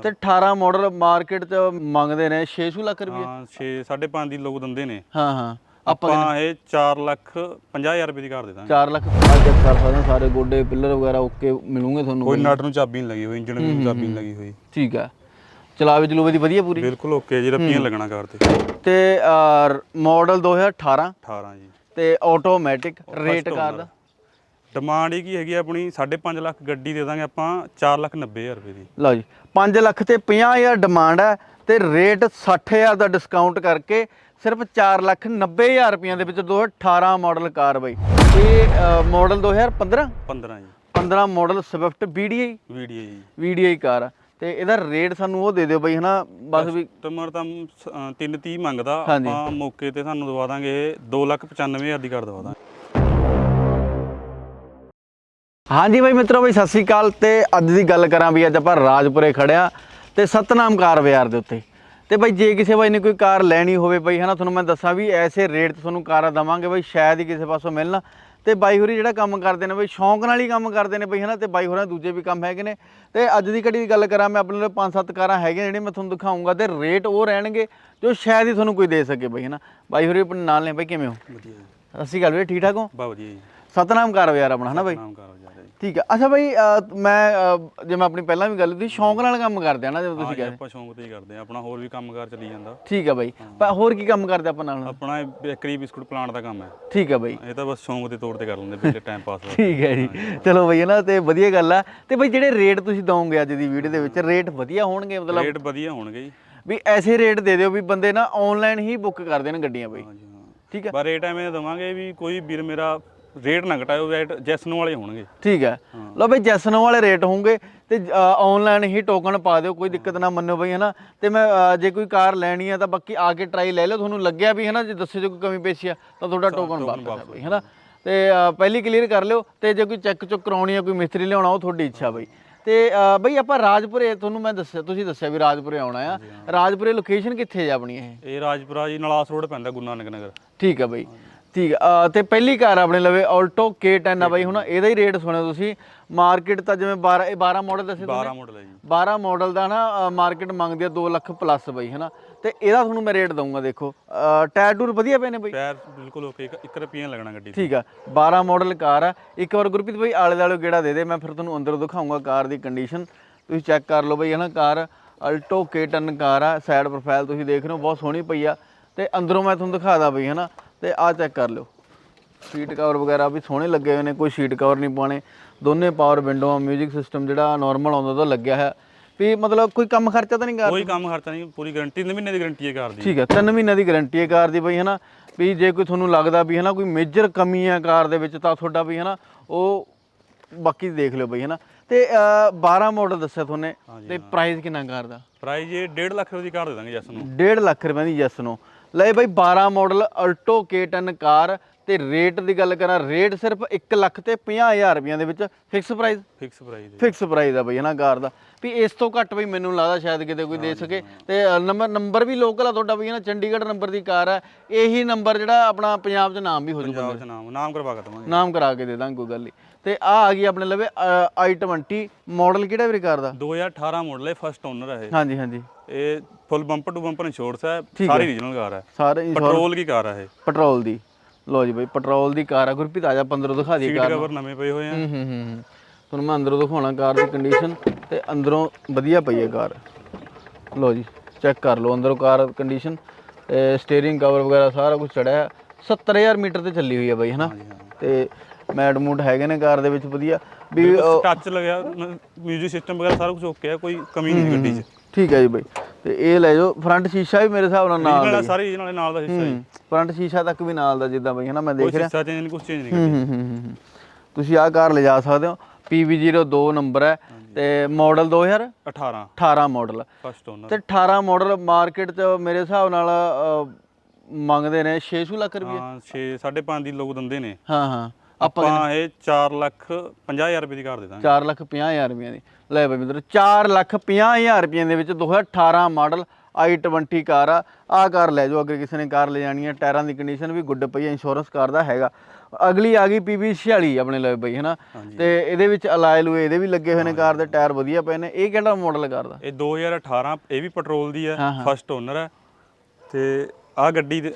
ਤੇ 18 model market 'ਚ ਮੰਗਦੇ ਨੇ 6 ਲੱਖ ਰੁਪਏ ਹਾਂ 6 5.5 ਦੀ ਲੋਕ ਦਿੰਦੇ ਨੇ। ਹਾਂ ਹਾਂ। ਆਪਾਂ ਇਹ 4 ਲੱਖ 50000 ਰੁਪਏ ਦੀ ਕਰ ਦੇ ਦਾਂਗੇ। 4 ਲੱਖ ਅੱਜ ਚੈੱਕ ਕਰ ਸਕਦੇ ਹੋ ਸਾਰੇ ਗੋਡੇ ਪਿੱਲਰ ਵਗੈਰਾ ਓਕੇ ਮਿਲੂਗੇ ਤੁਹਾਨੂੰ ਕੋਈ ਨਟ ਨੂੰ ਚਾਬੀ ਨਹੀਂ ਲੱਗੀ ਹੋਈ ਇੰਜਣ ਨੂੰ ਚਾਬੀ ਨਹੀਂ ਲੱਗੀ ਹੋਈ। ਠੀਕ ਹੈ। ਚਲਾਵੇ ਚਲੂਵੇ ਦੀ ਵਧੀਆ ਪੂਰੀ? ਬਿਲਕੁਲ ਓਕੇ ਜਿਹੜਾ ਪੀਣ ਲੱਗਣਾ ਕਾਰ ਤੇ। ਤੇ ਮਾਡਲ 2018 18 ਜੀ। ਤੇ ਆਟੋਮੈਟਿਕ ਰੇਟ ਕਾਰ ਦਾ। ਡਿਮਾਂਡ ਇਹ ਕੀ ਹੈਗੀ ਆ ਆਪਣੀ 5.5 ਲੱਖ ਗੱਡੀ ਦੇ ਦਾਂਗੇ ਆਪਾਂ 4 ਲੱਖ 90000 ਰੁਪਏ ਦੀ। ਲਓ ਜੀ 5 ਲੱਖ ਤੇ 50000 ਡਿਮਾਂਡ ਹੈ ਤੇ ਰੇਟ 60000 ਦਾ ਡਿਸਕਾਊਂਟ ਕਰਕੇ ਸਿਰਫ 4 ਲੱਖ 90000 ਰੁਪਈਆਂ ਦੇ ਵਿੱਚ 2018 ਮਾਡਲ ਕਾਰ ਬਈ। ਇਹ ਮਾਡਲ 2015 15 ਜੀ। 15 ਮਾਡਲ ਸਵਿਫਟ VDI? ਵੀਡੀਓ ਜੀ। VDI ਕਾਰ ਆ। ਤੇ ਇਹਦਾ ਰੇਟ ਸਾਨੂੰ ਉਹ ਦੇ ਦਿਓ ਬਈ ਹਨਾ ਬਸ ਵੀ ਕਸਟਮਰ ਤਾਂ 330 ਮੰਗਦਾ। ਆਪਾਂ ਮੌਕੇ ਤੇ ਸਾਨੂੰ ਦਵਾ ਦਾਂਗੇ 295000 ਦੀ ਕਰ ਦਵਾ ਦਾਂਗੇ। ਹਾਂਜੀ ਬਾਈ ਮਿੱਤਰੋ ਬਈ ਸਤਿ ਸ੍ਰੀ ਅਕਾਲ। ਤੇ ਅੱਜ ਦੀ ਗੱਲ ਕਰਾਂ ਵੀ ਅੱਜ ਆਪਾਂ ਰਾਜਪੁਰੇ ਖੜਿਆ ਤੇ ਸਤਨਾਮ ਕਾਰ ਬਾਜ਼ਾਰ ਦੇ ਉੱਤੇ। ਤੇ ਬਾਈ ਜੇ ਕਿਸੇ ਬਾਈ ਨੇ ਕੋਈ ਕਾਰ ਲੈਣੀ ਹੋਵੇ ਬਾਈ ਹਨਾ ਤੁਹਾਨੂੰ ਮੈਂ ਦੱਸਾਂ ਵੀ ਐਸੇ ਰੇਟ ਤੇ ਤੁਹਾਨੂੰ ਕਾਰਾਂ ਦਵਾਂਗੇ ਬਾਈ ਸ਼ਾਇਦ ਹੀ ਕਿਸੇ ਪਾਸੋਂ ਮਿਲਣਾ। ਤੇ ਬਾਈ ਹੋਰੀ ਜਿਹੜਾ ਕੰਮ ਕਰਦੇ ਨੇ ਬਾਈ ਸ਼ੌਂਕ ਨਾਲ ਹੀ ਕੰਮ ਕਰਦੇ ਨੇ ਬਾਈ ਹਨਾ ਤੇ ਬਾਈ ਹੋਰਾਂ ਦੂਜੇ ਵੀ ਕੰਮ ਹੈਗੇ ਨੇ। ਤੇ ਅੱਜ ਦੀ ਘੜੀ ਦੀ ਗੱਲ ਕਰਾਂ ਮੈਂ ਆਪਣੇ ਕੋਲ ਪੰਜ ਸੱਤ ਕਾਰਾਂ ਹੈਗੀਆਂ ਜਿਹੜੀਆਂ ਮੈਂ ਤੁਹਾਨੂੰ ਦਿਖਾਉਂਗਾ ਤੇ ਰੇਟ ਉਹ ਰਹਿਣਗੇ ਜੋ ਸ਼ਾਇਦ ਹੀ ਤੁਹਾਨੂੰ ਕੋਈ ਦੇ ਸਕੇ ਬਾਈ ਹਨਾ। ਬਾਈ ਹੋਰੀ ਆਪਣੇ ਨਾਲ ਨੇ ਬਾਈ ਕਿਵੇਂ ਹੋ? ਵਧੀਆ। ਸਤਿ ਸ਼੍ਰੀ ਅਕਾਲ ਵੀਰੇ ਠੀਕ ਠਾਕ ਹੋ? ਬਾ ਵਧੀਆ ਜੀ। ਸਤਨਾਮ ਕਾਰ ਬਾਜ਼ਾਰ ਆਪਣਾ ਹਨਾ ਬਾਈ? ਨਾਮ ਕਰੋ ਜਾ ਜੀ। ਠੀਕ ਹੈ ਅੱਛਾ ਅਹ, ਮੈਂ ਅਹ, ਜਿਵੇਂ ਆਪਣੀ ਪਹਿਲਾਂ ਵੀ ਗੱਲ ਕੀਤੀ ਸ਼ੌਂਕ ਨਾਲ ਕੰਮ ਕਰਦੇ ਆ ਨਾ ਜਿਵੇਂ ਤੁਸੀਂ ਹਾਂ ਜੀ, ਕਹਿੰਦੇ ਆਪਾਂ ਸ਼ੌਂਕ ਤੇ ਹੀ ਕਰਦੇ ਆ। ਆਪਣਾ ਹੋਰ ਵੀ ਕੰਮਕਾਰ ਚੱਲੀ ਜਾਂਦਾ। ਠੀਕ ਹੈ ਬਾਈ। ਪਰ ਹੋਰ ਕੀ ਕੰਮ ਕਰਦੇ ਆਪਾਂ ਨਾਲ ਆਪਣਾ ਇਹ ਬੇਕਰੀ ਬਿਸਕੁਟ ਪਲਾਂਟ ਦਾ ਕੰਮ ਹੈ। ਠੀਕ ਹੈ ਬਾਈ। ਇਹ ਤਾਂ ਬਸ ਸ਼ੌਂਕ ਦੇ ਤੌਰ ਤੇ ਕਰ ਲੈਂਦੇ ਪਹਿਲੇ ਟਾਈਮ ਪਾਸ ਠੀਕ ਹੈ ਜੀ। ਚਲੋ ਬਈ ਨਾ ਤੇ ਵਧੀਆ ਗੱਲ ਆ। ਤੇ ਬਈ ਜਿਹੜੇ ਰੇਟ ਤੁਸੀਂ ਦਵੋਗੇ ਅੱਜ ਦੀ ਵੀਡੀਓ ਦੇ ਵਿੱਚ ਰੇਟ ਵਧੀਆ ਹੋਣਗੇ ਮਤਲਬ? ਰੇਟ ਵਧੀਆ ਹੋਣਗੇ ਜੀ। ਵੀ ਐਸੇ ਰੇਟ ਦੇ ਦਿਓ ਵੀ ਬੰਦੇ ਨਾ ਆਨਲਾਈਨ ਹੀ ਬੁੱਕ ਕਰ ਦੇਣ ਗੱਡੀਆਂ ਬਈ। ਹਾਂ ਠੀਕ ਹੈ ਪਰ ਰੇਟ ਐਵੇਂ ਦਵਾਂਗੇ ਵੀ ਕੋਈ ਵੀਰ ਮੇਰਾ ਰੇਟ ਨਾ ਘਟਾਇਓ ਰੇਟ ਜੈਸਨ ਵਾਲੇ ਹੋਣਗੇ। ਠੀਕ ਹੈ। ਲਓ ਬਈ ਜੈਸਨੋ ਵਾਲੇ ਰੇਟ ਹੋਣਗੇ ਤੇ ਆਨਲਾਈਨ ਹੀ ਟੋਕਨ ਪਾ ਦਿਓ ਕੋਈ ਦਿੱਕਤ ਨਾ ਮੰਨੋ ਬਈ ਹਨਾ। ਤੇ ਮੈਂ ਜੇ ਕੋਈ ਕਾਰ ਲੈਣੀ ਆ ਤਾਂ ਬਾਕੀ ਆ ਕੇ ਟਰਾਈ ਲੈ ਲਓ। ਤੁਹਾਨੂੰ ਲੱਗਿਆ ਵੀ ਹਨਾ ਜੇ ਦੱਸਿਓ ਜੇ ਕੋਈ ਕਮੀ ਪੇਸ਼ੀ ਆ ਤਾਂ ਤੁਹਾਡਾ ਟੋਕਨ ਵਾਪਸ ਬਈ ਹਨਾ। ਤੇ ਪਹਿਲੀ ਕਲੀਅਰ ਕਰ ਲਿਓ ਤੇ ਜੇ ਕੋਈ ਚੈੱਕ ਚੁੱਕ ਕਰਾਉਣੀ ਆ ਕੋਈ ਮਿਸਤਰੀ ਲਿਆਉਣਾ ਉਹ ਤੁਹਾਡੀ ਇੱਛਾ ਬਈ। ਤੇ ਬਈ ਆਪਾਂ ਰਾਜਪੁਰੇ ਤੁਹਾਨੂੰ ਮੈਂ ਦੱਸਿਆ ਤੁਸੀਂ ਦੱਸਿਆ ਵੀ ਰਾਜਪੁਰੇ ਆਉਣਾ ਆ। ਰਾਜਪੁਰੇ ਲੋਕੇਸ਼ਨ ਕਿੱਥੇ ਆ ਆਪਣੀ ਇਹ? ਇਹ ਰਾਜਪੁਰਾ ਜੀ ਨਲਾਸ ਰੋਡ ਪੈਂਦਾ ਗੁਰੂ ਨਾਨਕ ਨਗਰ। ਠੀਕ ਆ ਬਈ। ਠੀਕ ਆ। ਤੇ ਪਹਿਲੀ ਕਾਰ ਆਪਣੇ ਲਵੇ ਆਲਟੋ K10 ਆ ਬਈ ਹੁਣ ਇਹਦਾ ਹੀ ਰੇਟ ਸੁਣਿਓ ਤੁਸੀਂ। ਮਾਰਕੀਟ ਤਾਂ ਜਿਵੇਂ 12 ਇਹ 12 ਮਾਡਲ ਦੱਸੇ 12 ਮਾਡਲ ਹੈ ਜੀ। 12 ਮਾਡਲ ਦਾ ਨਾ ਮਾਰਕੀਟ ਮੰਗਦੀ ਆ 2 ਲੱਖ ਪਲੱਸ ਬਈ ਹਨਾ? ਤੇ ਇਹਦਾ ਤੁਹਾਨੂੰ ਮੈਂ ਰੇਟ ਦਊਂਗਾ ਦੇਖੋ। ਟਾਇਰ ਟੂਰ ਵਧੀਆ ਪਏ ਨੇ ਬਈ? ਟਾਇਰ ਬਿਲਕੁਲ ਓਕੇ 1 ਰੁਪਈਆ ਲੱਗਣਾ ਗੱਡੀ ਠੀਕ ਆ। 12 ਮਾਡਲ ਕਾਰ ਆ। ਇੱਕ ਵਾਰ ਗੁਰਪ੍ਰੀਤ ਬਈ ਆਲੇ ਦਾਲੇ ਗੇੜਾ ਦੇ ਦੇ ਮੈਂ ਫਿਰ ਤੁਹਾਨੂੰ ਅੰਦਰ ਦਿਖਾਊਂਗਾ ਕਾਰ ਦੀ ਕੰਡੀਸ਼ਨ ਤੁਸੀਂ ਚੈੱਕ ਕਰ ਲਓ ਬਈ ਹਨਾ ਕਾਰ। ਅਲਟੋ K10 ਕਾਰ ਆ ਸਾਈਡ ਪ੍ਰੋਫਾਈਲ ਤੁਸੀਂ ਦੇਖ ਰਹੇ ਹੋ ਬਹੁਤ ਸੋਹਣੀ ਪਈ ਆ। ਤੇ ਅੰਦਰੋਂ ਮੈਂ ਤੁਹਾਨੂੰ ਦਿਖਾਦਾ ਬਈ ਹਨਾ ਤੇ ਆਹ ਚੈੱਕ ਕਰ ਲਿਓ। ਸੀਟ ਕਵਰ ਵਗੈਰਾ ਵੀ ਸੋਹਣੇ ਲੱਗੇ ਹੋਏ ਨੇ ਕੋਈ ਸੀਟ ਕਵਰ ਨਹੀਂ ਪਾਣੇ ਦੋਨੇ ਪਾਵਰ ਵਿੰਡੋ ਮਿਊਜ਼ਿਕ ਸਿਸਟਮ ਜਿਹੜਾ ਨਾਰਮਲ ਆਉਂਦਾ ਤਾਂ ਲੱਗਿਆ ਹੈ। ਵੀ ਮਤਲਬ ਕੋਈ ਕੰਮ ਖਰਚਾ ਤਾਂ ਨਹੀਂ ਕਰ ਕੋਈ ਕੰਮ ਖਰਚਾ ਨਹੀਂ ਪੂਰੀ ਗਾਰੰਟੀ 3 ਮਹੀਨੇ ਦੀ ਗਾਰੰਟੀ ਹੈ ਕਾਰ ਦੀ। ਠੀਕ ਹੈ 3 ਮਹੀਨਿਆਂ ਦੀ ਗਾਰੰਟੀ ਹੈ ਕਾਰ ਦੀ ਬਈ ਹਨਾ? ਵੀ ਜੇ ਕੋਈ ਤੁਹਾਨੂੰ ਲੱਗਦਾ ਵੀ ਹਨਾ ਕੋਈ ਮੇਜਰ ਕਮੀ ਹੈ ਕਾਰ ਦੇ ਵਿੱਚ ਤਾਂ ਤੁਹਾਡਾ ਵੀ ਹਨਾ ਉਹ ਬਾਕੀ ਦੇਖ ਲਿਓ ਬਈ ਹਨਾ? ਤੇ ਅਹ, 12 ਮਾਡਲ ਦੱਸਿਆ ਤੁਹਾਨੇ ਤੇ ਪ੍ਰਾਈਸ ਕਿੰਨਾ ਕਾਰ ਦਾ? ਪ੍ਰਾਈਸ ਇਹ 1.5 ਲੱਖ ਰੁਪਏ ਦੀ ਕਾਰ ਦੇ ਦਾਂਗੇ ਜੈਸ ਨੂੰ। 1.5 ਲੱਖ ਰੁਪਏ ਦੀ ਨੂੰ। ਲੈ ਬਈ 12 ਮਾਡਲ ਅਲਟੋ K10 ਕਾਰ ਤੇ ਰੇਟ ਦੀ ਗੱਲ ਕਰਾਂ ਰੇਟ ਸਿਰਫ 1 ਲੱਖ ਤੇ 50000 ਰੁਪਈਆਂ ਦੇ ਵਿੱਚ fix price fix price fix price ਆ ਬਈ ਹਨਾ ਕਾਰ ਦਾ। ਵੀ ਇਸ ਤੋਂ ਘੱਟ ਬਈ ਮੈਨੂੰ ਲੱਗਦਾ ਸ਼ਾਇਦ ਕਿਤੇ ਕੋਈ ਦੇ ਸਕੇ। ਤੇ ਨੰਬਰ ਨੰਬਰ ਵੀ ਲੋਕਲ ਆ ਤੁਹਾਡਾ ਬਈ ਹਨਾ? ਚੰਡੀਗੜ੍ਹ ਨੰਬਰ ਦੀ ਕਾਰ ਆ। ਇਹੀ ਨੰਬਰ ਜਿਹੜਾ ਆਪਣਾ ਪੰਜਾਬ 'ਚ ਨਾਮ ਵੀ ਹੋ ਪੰਜਾਬ ਚ ਨਾਮ ਨਾਮ ਕਰਵਾ ਕੇ ਦਵਾਂਗੇ। ਨਾਮ ਕਰਾ ਕੇ ਦੇ ਦਾਂਗੇ ਕੋਈ ਗੱਲ ਨਹੀਂ ਤੇ ਆ ਆ ਗਈ ਆਪਣੇ ਲਵੇ i20 ਮਾਡਲ ਕਿਹੜਾ ਵੀਰੇ ਕਾਰ ਦਾ? 2018 ਮਾਡਲ ਹੈ ਫਸਟ ਓਨਰ ਹੈ। ਹਾਂਜੀ ਹਾਂਜੀ। ਇਹ full bumper to bumper insurance ਹੈ ਸਾਰੀ ਰੀਜਨਲ ਕਾਰ ਹੈ। ਸਾਰੇ ਪੈਟਰੋਲ ਕੀ ਕਾਰ ਹੈ ਇਹ? ਪੈਟਰੋਲ ਦੀ। ਲੋ ਜੀ ਬਈ ਪੈਟਰੋਲ ਦੀ ਕਾਰ ਆ। ਗੁਰਪ੍ਰੀਤ ਆ ਜਾ 15 ਦਿਖਾ ਦੀ ਸੀਟ ਕਵਰ ਨਵੇਂ ਪਏ ਹੋਏ ਆ। ਹੂੰ ਹੂੰ ਹੂੰ ਹੂੰ। ਤੁਹਾਨੂੰ ਮੈਂ ਅੰਦਰੋਂ ਦਿਖਾਉਣਾ ਕਾਰ ਦੀ ਕੰਡੀਸ਼ਨ ਤੇ ਅੰਦਰੋਂ ਵਧੀਆ ਪਈ ਹੈ ਕਾਰ। ਲੋ ਜੀ ਚੈੱਕ ਕਰ ਲਓ ਅੰਦਰੋਂ ਕਾਰ ਕੰਡੀਸ਼ਨ ਤੇ ਸਟੀਅਰਿੰਗ ਕਵਰ ਵਗੈਰਾ ਸਾਰਾ ਕੁਝ ਚੜਿਆ ਹੈ। 70000 ਮੀਟਰ ਤੇ ਚੱਲੀ ਹੋਈ ਹੈ ਬਾਈ ਹਨਾ? ਤੇ ਮੈਡ ਮੂਡ ਹੈਗੇ ਨੇ ਕਾਰ ਦੇ ਵਿੱਚ ਵਧੀਆ। ਵੀ ਟੱਚ ਲੱਗਿਆ ਮਿਊਜ਼ਿਕ ਸਿਸਟਮ ਵਗੈਰਾ ਸਾਰਾ ਕੁਝ ਓਕੇ ਹੈ ਕੋਈ ਕਮੀ ਨਹੀਂ ਗੱਡੀ 'ਚ। ਠੀਕ ਹੈ ਜੀ ਬਾਈ। ਤੇ ਇਹ ਲੈ ਜਾਓ ਫਰੰਟ ਸ਼ੀਸ਼ਾ ਵੀ ਮੇਰੇ ਹਿਸਾਬ ਨਾਲ ਨਾਲ ਰੀਜਨਲ ਸਾਰੀ ਰੀਜਨਲ ਨਾਲ ਦਾ ਹਿੱਸਾ ਜੀ। ਫਰੰਟ ਸ਼ੀਸ਼ਾ ਤੱਕ ਵੀ ਨਾਲ ਦਾ ਜਿੱਦਾਂ ਬਾਈ ਹਨਾ ਮੈਂ ਦੇਖ ਕੋਈ ਰਿਹਾ। ਹਿੱਸਾ ਚੇਂਜ ਨਹੀਂ ਕੁਝ ਚੇਂਜ ਨਹੀਂ ਹੂੰ ਹੂੰ ਹੂੰ ਹੂੰ ਹੂੰ। ਤੁਸੀਂ ਆਹ ਕਾਰ ਲਿਜਾ ਸਕਦੇ ਹੋ। PV02 ਨੰਬਰ ਹੈ। ਤੇ ਮਾਡਲ 2018 18 ਮਾਡਲ ਫਸਟ ਓਨਰ ਤੇ 18 ਮਾਡਲ ਮਾਰਕੀਟ 'ਚ ਮੇਰੇ ਹਿਸਾਬ ਨਾਲ ਮੰਗਦੇ ਨੇ 6 ਲੱਖ ਰੁਪਏ ਹਾਂ 6 5.5 ਦੀ ਲੋਕ ਦਿੰਦੇ ਨੇ। ਹਾਂ ਹਾਂ। ਆਪਾਂ ਇਹ 4 ਲੱਖ 50000 ਰੁਪਏ ਦੀ ਕਾਰ ਦੇ ਦਾਂਗੇ। 4 ਲੱਖ 50000 ਰੁਪਏ ਦੀ। ਲੈ ਬਈ ਮਿੱਤਰੋ 4 ਲੱਖ 50000 ਰੁਪਏ ਦੇ ਵਿੱਚ 2018 ਮਾਡਲ i20 ਕਾਰ ਆ। ਆਹ ਕਾਰ ਲੈ ਜਾਓ ਅਗਰ ਕਿਸੇ ਨੇ ਕਾਰ ਲੈ ਜਾਣੀ ਹੈ ਟਾਇਰਾਂ ਦੀ ਕੰਡੀਸ਼ਨ ਵੀ ਗੁੱਡ ਪਈ ਹੈ ਇੰਸ਼ੋਰੈਂਸ ਕਾਰ ਦਾ ਹੈਗਾ। ਅਗਲੀ ਆ ਗਈ PB 46 ਆਪਣੇ ਲਈ ਬਈ ਹਨਾ। ਤੇ ਇਹਦੇ ਵਿੱਚ ਅਲਾਈ ਲੂਏ ਇਹਦੇ ਵੀ ਲੱਗੇ ਹੋਏ ਨੇ ਕਾਰ ਦੇ ਟਾਇਰ ਵਧੀਆ ਪਏ ਨੇ। ਇਹ ਕਿਹੜਾ ਮਾਡਲ ਕਾਰ ਦਾ? ਇਹ 2018 ਇਹ ਵੀ ਪੈਟਰੋਲ ਦੀ ਹਾਂ। ਫਸਟ ਓਨਰ ਹੈ ਤੇ ਆ ਗੱਡੀ ਦੇ-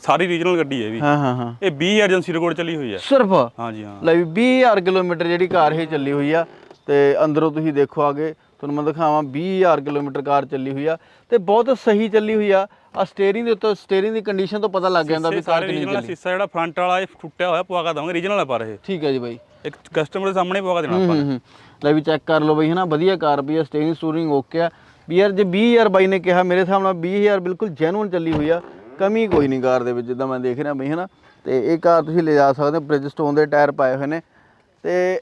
ਸਾਰੀ ਰੀਜਨਲ ਗੱਡੀ ਹੈ ਇਹ ਵੀ। ਹਾਂ ਹਾਂ ਹਾਂ। ਇਹ 20 ਏਜੰਸੀ ਰਿਕਾਰਡ ਚੱਲੀ ਹੋਈ ਹੈ। ਸਿਰਫ? ਹਾਂਜੀ ਹਾਂ। ਲੈ ਵੀ 20000 ਕਿਲੋਮੀਟਰ ਜਿਹੜੀ ਕਾਰ ਇਹ ਚੱਲੀ ਹੋਈ ਆ ਤੇ ਅੰਦਰੋਂ ਤੁਸੀਂ ਦੇਖੋ ਆਗੇ ਤੁਹਾਨੂੰ ਮੈਂ ਦਿਖਾਵਾਂ 20000 ਕਿਲੋਮੀਟਰ ਕਾਰ ਚੱਲੀ ਹੋਈ ਆ ਤੇ ਬਹੁਤ ਸਹੀ ਚੱਲੀ ਹੋਈ ਆ। ਆ ਸਟੀਅਰਿੰਗ ਦੇ ਉੱਤੇ ਸਟੀਅਰਿੰਗ ਦੀ ਕੰਡੀਸ਼ਨ ਤੋਂ ਪਤਾ ਲੱਗ ਜਾਂਦਾ ਵੀ ਕਾਰ ਕਿੰਨੀ ਚੱਲੀ। ਸੀਸਾ ਜਿਹੜਾ ਫਰੰਟ ਵਾਲਾ ਇਹ ਟੁੱਟਿਆ ਹੋਇਆ ਪਵਾ ਕੇ ਦਵਾਂਗੇ ਰੀਜਨਲ ਹੈ ਪਰ ਇਹ। ਠੀਕ ਹੈ ਜੀ ਬਾਈ। ਇੱਕ ਕਸਟਮਰ ਦੇ ਸਾਹਮਣੇ ਪਵਾ ਕੇ ਦੇਣਾ ਆਪਾਂ। ਲੈ ਵੀ ਚੈੱਕ ਕਰ ਲਓ ਬਈ ਹਨਾ ਵਧੀਆ ਕਾਰ ਵੀ ਆ ਸਟੀਅਰਿੰਗ ਸਟੂਰਿੰਗ ਓਕੇ ਆ। ਵੀ ਯਾਰ ਜੇ 20000 ਬਾਈ ਨੇ ਕਿਹਾ ਮੇਰੇ ਹਿਸਾਬ ਨਾਲ 20000 ਬਿਲਕੁਲ ਜੈਨੂਇਨ ਚੱਲੀ ਹੋਈ ਆ। ਕਮੀ ਕੋਈ ਨਹੀਂ ਕਾਰ ਦੇ ਵਿੱਚ ਜਿੱਦਾਂ ਮੈਂ ਦੇਖ ਰਿਹਾ ਬਈ ਹਨਾ? ਤੇ ਇਹ ਕਾਰ ਤੁਸੀਂ ਲੈ ਜਾ ਸਕਦੇ ਹੋ ਬ੍ਰਿਜਸਟੋਨ ਦੇ ਟਾਇਰ ਪਾਏ ਹੋਏ ਨੇ। ਤੇ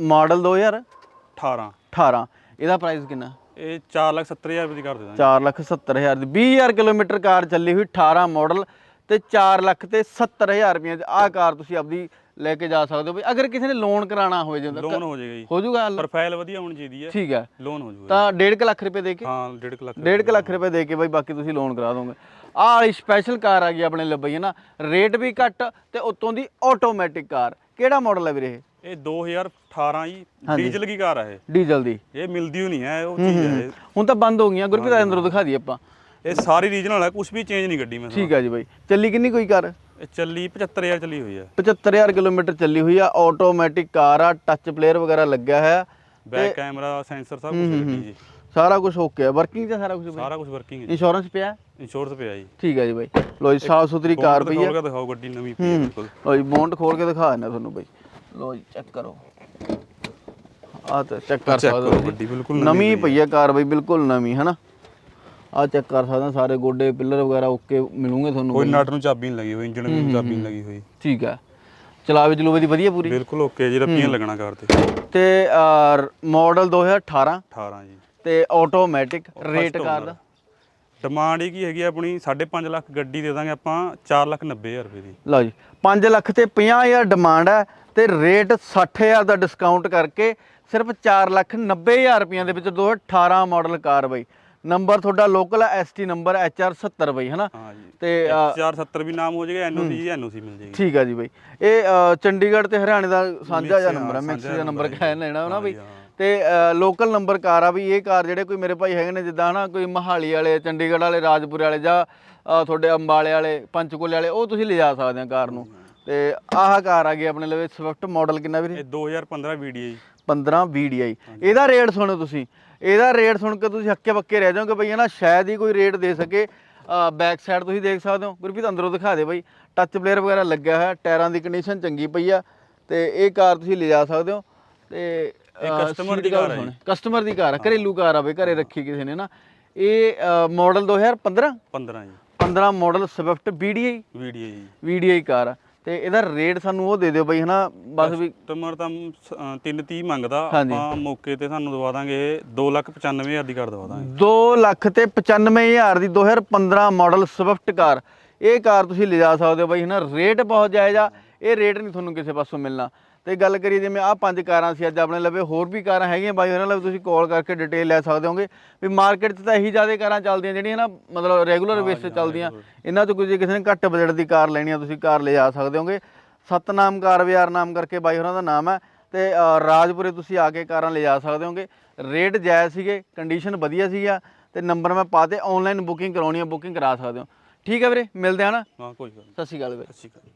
ਮਾਡਲ 2018 18 ਇਹਦਾ ਪ੍ਰਾਈਸ ਕਿੰਨਾ? ਇਹ 470000 ਰੁਪਏ ਦੀ ਕਰ ਦੇ ਦਾਂਗੇ। 470000 ਦੀ। 20000 ਕਿਲੋਮੀਟਰ ਕਾਰ ਚੱਲੀ ਹੋਈ 18 ਮਾਡਲ ਤੇ 4 ਲੱਖ ਤੇ 70000 ਰੁਪਏ ਦੀ ਆਹ ਕਾਰ ਤੁਸੀਂ ਆਪਦੀ ਲੈ ਕੇ ਜਾ ਸਕਦੇ ਹੋ ਬਈ। ਅਗਰ ਕਿਸੇ ਨੇ ਲੋਨ ਕਰਾਉਣਾ ਹੋਵੇ ਜਿੰਦਾ ਲੋਨ ਹੋ ਜਾਏਗਾ ਜੀ। ਹੋ ਜਾਊਗਾ? ਪ੍ਰੋਫਾਈਲ ਵਧੀਆ ਹੋਣੀ ਚਾਹੀਦੀ ਹੈ। ਠੀਕ ਹੈ। ਲੋਨ ਹੋ ਜਾਊਗਾ ਤਾਂ 1.5 ਲੱਖ ਰੁਪਏ ਦੇ ਕੇ? ਹਾਂ 1.5 ਲੱਖ 1.5 ਲੱਖ ਰੁਪਏ ਦੇ ਕੇ ਬਾਈ ਬਾਕੀ ਤੁਸੀਂ ਲੋਨ ਕਰਾ ਦੋਗੇ। ਆਹ ਵਾਲੀ ਸਪੈਸ਼ਲ ਕਾਰ ਆ ਗਈ ਆਪਣੇ ਲੱਭਈ ਹੈ ਨਾ? ਰੇਟ ਵੀ ਘੱਟ ਤੇ ਉਤੋਂ ਦੀ ਆਟੋਮੈਟਿਕ ਕਾਰ। ਕਿਹੜਾ ਮਾਡਲ ਹੈ ਵੀਰੇ ਇਹ? ਇਹ 2018 ਜੀ ਡੀਜ਼ਲ ਦੀ ਕਾਰ ਹੈ ਡੀਜ਼ਲ ਦੀ। ਇਹ ਇਹ ਮਿਲਦੀ ਨਹੀਂ ਹੈ ਉਹ ਚੀਜ਼ ਹੈ ਇਹ। ਹੁਣ ਤਾਂ ਬੰਦ ਹੋ ਗਈਆਂ। ਗੁਰਪ੍ਰੀਤ ਅੰਦਰੋਂ ਦਿਖਾ ਦਈਏ ਆਪਾਂ। ਇਹ ਸਾਰੀ ਰੀਜਨਲ ਹੈ ਕੁਝ ਵੀ ਚੇਂਜ ਨਹੀਂ ਗੱਡੀ ਮੈਂ ਠੀਕ ਆ ਜੀ ਬਾਈ। ਚੱਲੀ ਕਿੰਨੀ ਕੋਈ ਕਾਰ? ਇਹ ਚੱਲੀ 75000 ਚੱਲੀ ਹੋਈ ਹੈ। 75000 ਕਿਲੋਮੀਟਰ ਚੱਲੀ ਹੋਈ ਆ। ਆਟੋਮੈਟਿਕ ਕਾਰ ਆ। ਟੱਚ ਪਲੇਅਰ ਵਗੈਰਾ ਲੱਗਿਆ ਹੋਇਆ। ਬੈਕ ਕੈਮਰਾ ਸੈਂਸਰ ਸਭ ਕੁਝ ਲੱਗੀ ਜੀ। ਸਾਰਾ ਕੁਝ ਓਕੇ ਆ ਵਰਕਿੰਗ ਚ ਸਾਰਾ ਕੁਝ ਬਾਈ। ਸਾਰਾ ਕੁਝ ਵਰਕਿੰਗ ਹੈ। ਇੰਸ਼ੋਰੈਂਸ ਪਿਆ? ਇੰਸ਼ੋਰੈਂਸ ਪਿਆ ਜੀ। ਠੀਕ ਹੈ ਜੀ ਬਾਈ। ਲੋ ਜੀ ਸਾਫ਼ ਸੁਥਰੀ ਕਾਰ ਪਈ ਆ ਖੋਲ ਕੇ ਦਿਖਾਓ ਗੱਡੀ ਨਵੀਂ ਪਈ ਹੈ ਬਿਲਕੁਲ। ਲੋ ਜੀ ਬੌਂਡ ਖੋਲ ਕੇ ਦਿਖਾ ਦਿੰਦਾ ਤੁਹਾਨੂੰ ਬਾਈ। ਲੋ ਜੀ ਚੈੱਕ ਕਰੋ। ਆ ਤਾਂ ਚੈੱਕ ਕਰ ਸਕਦੇ ਹੋ ਗੱਡੀ ਬਿਲਕੁਲ। ਨਵੀਂ ਪਈ ਆ ਕਾਰ ਬਾਈ ਬਿਲਕੁਲ ਨਵੀਂ ਹਨਾ? ਆ ਚੈੱਕ ਕਰ ਸਕਦੇ ਹੋ ਸਾਰੇ ਗੋਡੇ ਪਿੱਲਰ ਵਗੈਰਾ ਓਕੇ ਮਿਲੂਗੇ ਤੁਹਾਨੂੰ ਕੋਈ ਨਟ ਨੂੰ ਚਾਬੀ ਨਹੀਂ ਲੱਗੀ ਹੋਈ ਇੰਜਨ ਨੂੰ ਚਾਬੀ ਨਹੀਂ ਲੱਗੀ ਹੋਈ। ਠੀਕ ਹੈ। ਚਲਾਵੇ ਚਲੂਵੇ ਦੀ ਵਧੀਆ ਪੂਰੀ। ਬਿਲਕੁਲ ਓਕੇ ਜੀ ਰੱਪੀਆਂ ਲੱਗਣਾ ਕਾਰ ਤੇ। ਤੇ ਮਾਡਲ 2018 18 ਜੀ। ਤੇ ਆਟੋਮੈਟਿਕ ਰੇਟ ਕਾਰ। ਦਾ ਡਿਮਾਂਡ ਇਹ ਕੀ ਹੈਗੀ ਆਪਣੀ? 5.5 ਲੱਖ ਗੱਡੀ ਦੇ ਦਾਂਗੇ ਆਪਾਂ 4,90,000 ਰੁਪਏ ਦੀ। ਲਓ ਜੀ 5 ਲੱਖ ਤੇ 50000 ਡਿਮਾਂਡ ਹੈ ਤੇ ਰੇਟ 60000 ਦਾ ਡਿਸਕਾਊਂਟ ਕਰਕੇ ਸਿਰਫ 4 ਲੱਖ 90000 ਰੁਪਈਆਂ ਦੇ ਵਿੱਚ 2018 ਮਾਡਲ ਕਾਰ ਬਈ। ਨੰਬਰ ਤੁਹਾਡਾ ਲੋਕਲ ਹੈ ਐਸਟੀ ਨੰਬਰ HR 70 ਬਈ ਹਨਾ? ਹਾਂ ਤੇ 470 ਵੀ ਨਾਮ ਹੋ ਜਾਏਗਾ ਐਨਓਸੀ ਐਨਓਸੀ ਮਿਲ ਜਾਏਗੀ। ਠੀਕ ਆ ਜੀ ਬਈ। ਇਹ ਚੰਡੀਗੜ੍ਹ ਤੇ ਹਰਿਆਣੇ ਦਾ ਸਾਂਝਾ ਜਿਹਾ ਨੰਬਰ ਹੈ ਹਾਂ, ਮਿਕਸ ਜਿਹਾ ਨੰਬਰ ਕਹਿ ਲੈਣਾ ਨਾ ਬਈ? ਹਾਂ। ਤੇ ਲੋਕਲ ਨੰਬਰ ਕਾਰ ਆ ਵੀ ਇਹ ਕਾਰ ਜਿਹੜੇ ਕੋਈ ਮੇਰੇ ਭਾਈ ਹੈਗੇ ਨੇ ਜਿੱਦਾਂ ਹਨਾ ਕੋਈ ਮਹਾਲੀ ਵਾਲੇ ਚੰਡੀਗੜ੍ਹ ਵਾਲੇ ਰਾਜਪੁਰ ਵਾਲੇ ਜਾਂ ਤੁਹਾਡੇ ਅੰਬਾਲੇ ਵਾਲੇ ਪੰਚਕੂਲੇ ਵਾਲੇ ਉਹ ਤੁਸੀਂ ਲਿਜਾ ਸਕਦੇ ਆ ਕਾਰ ਨੂੰ। ਤੇ ਆਹ ਕਾਰ ਆ ਗਈ ਆਪਣੇ ਲਵੇ ਸਵਿਫਟ ਮਾਡਲ ਕਿੰਨਾ ਵੀਰੇ? ਇਹ 2015 ਵੀਡੀਓ ਜੀ। 15 VDI ਇਹਦਾ ਰੇਟ ਸੁਣੋ ਤੁਸੀਂ। ਇਹਦਾ ਰੇਟ ਸੁਣ ਕੇ ਤੁਸੀਂ ਹੱਕੇ ਬੱਕੇ ਰਹਿ ਜਾਓਗੇ ਬਈ ਹਨਾ ਸ਼ਾਇਦ ਹੀ ਕੋਈ ਰੇਟ ਦੇ ਸਕੇ। ਬੈਕ ਸਾਈਡ ਤੁਸੀਂ ਦੇਖ ਸਕਦੇ ਹੋ। ਗੁਰਪ੍ਰੀਤ ਅੰਦਰੋਂ ਦਿਖਾ ਦੇ ਬਈ। ਟੱਚ ਪਲੇਅਰ ਵਗੈਰਾ ਲੱਗਿਆ ਹੋਇਆ ਟਾਇਰਾਂ ਦੀ ਕੰਡੀਸ਼ਨ ਚੰਗੀ ਪਈ ਆ। ਤੇ ਇਹ ਕਾਰ ਤੁਸੀਂ ਲਿਜਾ ਸਕਦੇ ਹੋ। ਤੇ customer ਦੀ ਕਾਰ ਹੈ। ਕਸਟਮਰ ਦੀ ਕਾਰ ਆ ਘਰੇਲੂ ਕਾਰ ਆ ਬਈ ਘਰੇ ਰੱਖੀ ਕਿਸੇ ਨੇ ਨਾ। ਇਹ ਮਾਡਲ 2015 15 ਜੀ। 15 ਮਾਡਲ ਸਵਿਫਟ VDI ਵੀਡੀਓ ਜੀ। VDI ਕਾਰ ਆ। ਤੇ ਇਹਦਾ ਰੇਟ ਸਾਨੂੰ ਉਹ ਦੇ ਦਿਓ ਬਈ ਹਨਾ ਬਸ ਵੀ ਕਸਟਮਰ ਤਾਂ 330 ਮੰਗਦਾ। ਆਪਾਂ ਮੌਕੇ ਤੇ ਤੁਹਾਨੂੰ ਦਵਾ ਦਾਂਗੇ 2,95,000 ਦੀ ਕਰ ਦਵਾ ਦਾਂਗੇ 2 ਲੱਖ ਤੇ 95000 ਦੀ 2015 ਮਾਡਲ ਸਵਿਫਟ ਕਾਰ। ਇਹ ਕਾਰ ਤੁਸੀਂ ਲਿਜਾ ਸਕਦੇ ਹੋ ਬਾਈ ਹਨਾ ਰੇਟ ਬਹੁਤ ਜਾਇਜ਼ ਆ। ਇਹ ਰੇਟ ਨਹੀਂ ਤੁਹਾਨੂੰ ਕਿਸੇ ਪਾਸੋਂ ਮਿਲਣਾ। ਤੇ ਗੱਲ ਕਰੀਏ ਜਿਵੇਂ ਆਹ ਪੰਜ ਕਾਰਾਂ ਸੀ ਅੱਜ ਆਪਣੇ ਲਵੇ ਹੋਰ ਵੀ ਕਾਰਾਂ ਹੈਗੀਆਂ ਬਾਈ ਉਹਨਾਂ ਲਈ ਤੁਸੀਂ ਕਾਲ ਕਰਕੇ ਡਿਟੇਲ ਲੈ ਸਕਦੇ ਹੋਗੇ ਵੀ ਮਾਰਕੀਟ 'ਚ ਤਾਂ ਇਹੀ ਜ਼ਿਆਦਾ ਕਾਰਾਂ ਚੱਲਦੀਆਂ ਜਿਹੜੀਆਂ ਨਾ ਮਤਲਬ ਰੈਗੂਲਰ ਬੇਸ ਤੇ ਚੱਲਦੀਆਂ। ਇਹਨਾਂ 'ਚ ਕੋਈ ਜੇ ਕਿਸੇ ਨੇ ਘੱਟ ਬਜਟ ਦੀ ਕਾਰ ਲੈਣੀ ਆ ਤੁਸੀਂ ਕਾਰ ਲਿਜਾ ਸਕਦੇ ਹੋਗੇ। ਸਤਨਾਮ ਕਾਰ ਬਾਜ਼ਾਰ ਨਾਮ ਕਰਕੇ ਬਾਈ ਉਹਨਾਂ ਦਾ ਨਾਮ ਹੈ ਤੇ ਰਾਜਪੁਰੇ ਤੁਸੀਂ ਆ ਕੇ ਕਾਰਾਂ ਲਿਜਾ ਸਕਦੇ ਹੋਗੇ। ਰੇਟ ਜਾਇਜ਼ ਸੀਗੇ ਕੰਡੀਸ਼ਨ ਵਧੀਆ ਸੀਗਾ ਤੇ ਨੰਬਰ ਮੈਂ ਪਾ ਦੇ ਆਨਲਾਈਨ ਬੁਕਿੰਗ ਕਰਾਉਣੀ ਆ ਬੁਕਿੰਗ ਕਰਾ ਸਕਦੇ ਹੋ। ਠੀਕ ਹੈ ਵੀਰੇ ਮਿਲਦੇ ਹਾਂ ਨਾ। ਹਾਂ ਕੋਈ ਗੱਲ ਸਤਿ ਸ਼੍ਰੀ ਅਕਾਲ ਵੀਰੇ। ਸਤਿ ਸ਼੍ਰੀ ਅਕਾਲ।